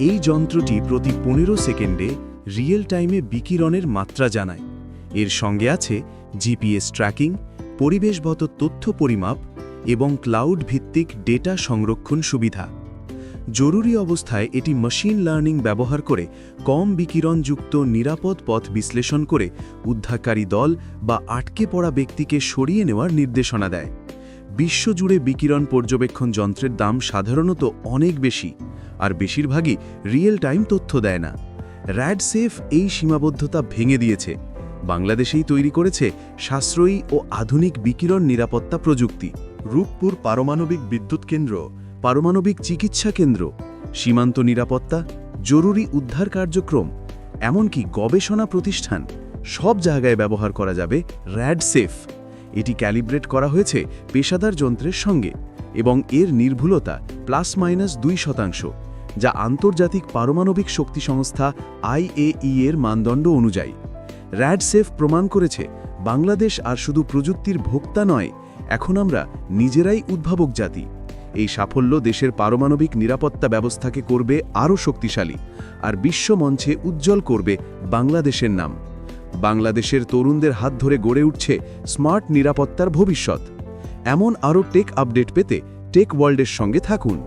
এই যন্ত্রটি প্রতি পনেরো সেকেন্ডে রিয়েল টাইমে বিকিরণের মাত্রা জানায়। এর সঙ্গে আছে জিপিএস ট্র্যাকিং, পরিবেশগত তথ্য পরিমাপ এবং ক্লাউড ভিত্তিক ডেটা সংরক্ষণ সুবিধা। জরুরি অবস্থায় এটি মেশিন লার্নিং ব্যবহার করে কম বিকিরণযুক্ত নিরাপদ পথ বিশ্লেষণ করে উদ্ধারকারী দল বা আটকে পড়া ব্যক্তিকে সরিয়ে নেওয়ার নির্দেশনা দেয়। বিশ্বজুড়ে বিকিরণ পর্যবেক্ষণ যন্ত্রের দাম সাধারণত অনেক বেশি। আর বেশিরভাগই রিয়েল টাইম তথ্য দেয় না। র্যাডসেফ এই সীমাবদ্ধতা ভেঙে দিয়েছে। বাংলাদেশেই তৈরি করেছে সাশ্রয়ী ও আধুনিক বিকিরণ নিরাপত্তা প্রযুক্তি। রূপপুর পারমাণবিক বিদ্যুৎ কেন্দ্র, পারমাণবিক চিকিৎসা কেন্দ্র, সীমান্ত নিরাপত্তা, জরুরি উদ্ধার কার্যক্রম, এমনকি গবেষণা প্রতিষ্ঠান, সব জায়গায় ব্যবহার করা যাবে র্যাডসেফ এটি ক্যালিব্রেট করা হয়েছে পেশাদার যন্ত্রের সঙ্গে এবং এর নির্ভুলতা প্লাস মাইনাস দুই শতাংশ, যা আন্তর্জাতিক পারমাণবিক শক্তি সংস্থা আইএই এর মানদণ্ড অনুযায়ী। র্যাডসেফ প্রমাণ করেছে, বাংলাদেশ আর শুধু প্রযুক্তির ভোক্তা নয়, এখন আমরা নিজেরাই উদ্ভাবক জাতি। এই সাফল্য দেশের পারমাণবিক নিরাপত্তা ব্যবস্থাকে করবে আরও শক্তিশালী আর বিশ্বমঞ্চে উজ্জ্বল করবে বাংলাদেশের নাম। বাংলাদেশের তরুণদের হাত ধরে গড়ে উঠছে স্মার্ট নিরাপত্তার ভবিষ্যৎ। এমন আরও টেক আপডেট পেতে টেক ওয়ার্ল্ডের সঙ্গে থাকুন।